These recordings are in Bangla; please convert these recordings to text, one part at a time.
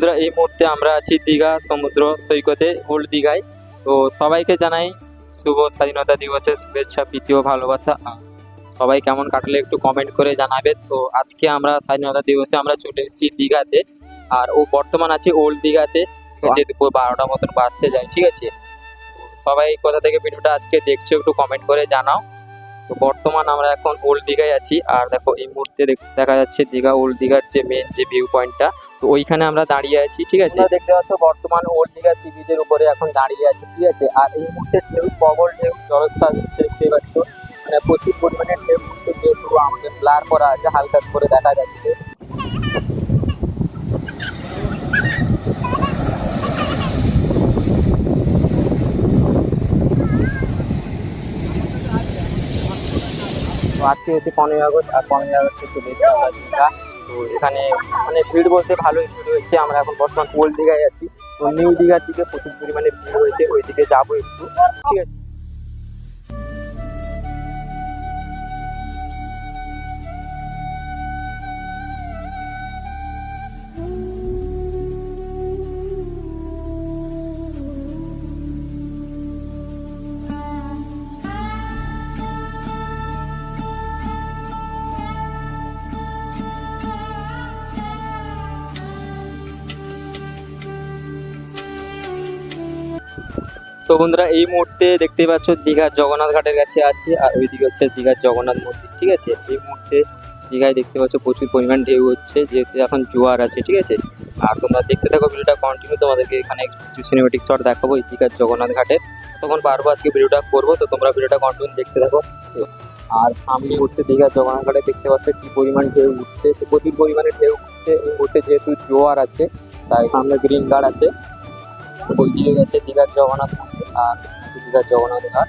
বন্ধুরা এই মুহূর্তে আমরা আছি দীঘা সমুদ্র সৈকতে ওল্ড দীঘায়। তো সবাইকে জানাই শুভ স্বাধীনতা দিবসের শুভেচ্ছা প্রীতি ও ভালোবাসা। সবাই কেমন কাটলে একটু কমেন্ট করে জানাবে তো আজকে আমরা স্বাধীনতা দিবসে আমরা চলে এসেছি দীঘাতে। আর ও বর্তমান আছে ওল্ড দীঘাতে। যে দুপুর বারোটা মতন বাঁচতে যায় ঠিক আছে? সবাই কোথা থেকে ভিডিওটা আজকে দেখছ একটু কমেন্ট করে জানাও। তো বর্তমান আমরা এখন ওল্ড দীঘায় আছি। আর দেখো এই মুহূর্তে দেখা যাচ্ছে দীঘা ওল্ড দীঘার যে মেন যে ভিউ পয়েন্টটা তো ওইখানে আমরা দাঁড়িয়ে আছি, ঠিক আছে? দেখতে পাচ্ছ বর্তমান ওল্ড দীঘা সি বিচের উপরে এখন দাঁড়িয়ে আছি, ঠিক আছে? আর এই মুহূর্তে ঢেউ, প্রবল ঢেউ, জলস্থান হচ্ছে, দেখতে পাচ্ছ? মানে প্রচুর পরিমাণে ঢেউ উঠছে যেহেতু আমাদের ব্লার করা আছে, হালকা করে দেখা যাচ্ছে। তো আজকে হচ্ছে পনেরোই আগস্ট, আর পনেরোই আগস্ট একটু বেশি তো এখানে মানে ভিড় বলতে ভালোই ভিড় হয়েছে। আমরা এখন বর্তমান ওল্ড দীঘায় আছি। তো নিউ দীঘার দিকে প্রচুর পরিমাণে ভিড় হয়েছে। ওই দিকে যাব একটু। ঠিক আছে। তো বন্ধুরা, এই মুহূর্তে দেখতে পাচ্ছ দীঘার জগন্নাথ ঘাটের কাছে আছে, আর ওইদিকে হচ্ছে দীঘার জগন্নাথ মন্দির, ঠিক আছে? এই মুহূর্তে দীঘায় দেখতে পাচ্ছ প্রচুর পরিমাণ ঢেউ হচ্ছে, যেহেতু এখন জোয়ার আছে, ঠিক আছে? আর তোমরা দেখতে থাকো ভিডিওটা কন্টিনিউ তোমাদেরকে এখানে কিছু সিনেমেটিক শট দেখাবো এই দীঘার জগন্নাথ ঘাটে। তখন পারব আজকে ভিডিওটা করব, তো তোমরা ভিডিওটা কন্টিনিউ দেখতে থাকো। আর সামনে উঠছে দীঘার জগন্নাথ ঘাটে দেখতে পাচ্ছ কি পরিমাণ ঢেউ উঠছে, তো প্রচুর পরিমাণে ঢেউ উঠছে এই মুহূর্তে যেহেতু জোয়ার আছে, তাই সামনে গ্রিন গার্ড আছে। দিকে গেছে দীঘার জগন্নাথ মন্দির আর দীঘার জগন্নাথ ঘাট।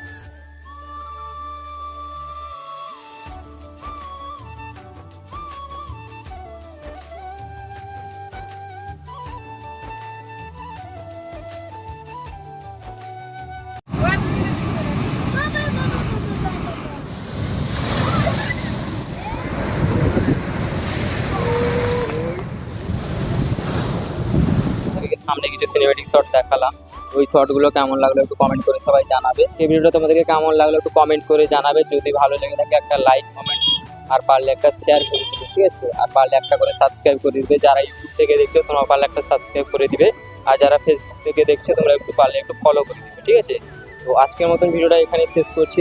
সামনে কিছু সিনেমেটিক শট দেখালাম। ওই শটগুলো কেমন লাগল একটু কমেন্ট করে সবাই জানাবে। এই ভিডিওটা তোমাদেরকে কেমন লাগল একটু কমেন্ট করে জানাবে। যদি ভালো লেগে থাকে একটা লাইক কমেন্ট আর পারলে একটা শেয়ার করে দিবে, ঠিক আছে? আর পারলে একটা করে সাবস্ক্রাইব করে দিবে। যারা ইউটিউব থেকে দেখছ, তোমরা পারলে একটা সাবস্ক্রাইব করে দিবে। আর যারা ফেসবুক থেকে দেখছ, তোমরা একটু পারলে একটু ফলো করে দিবে, ঠিক আছে? তো আজকের মতন ভিডিওটা এখানে শেষ করছি।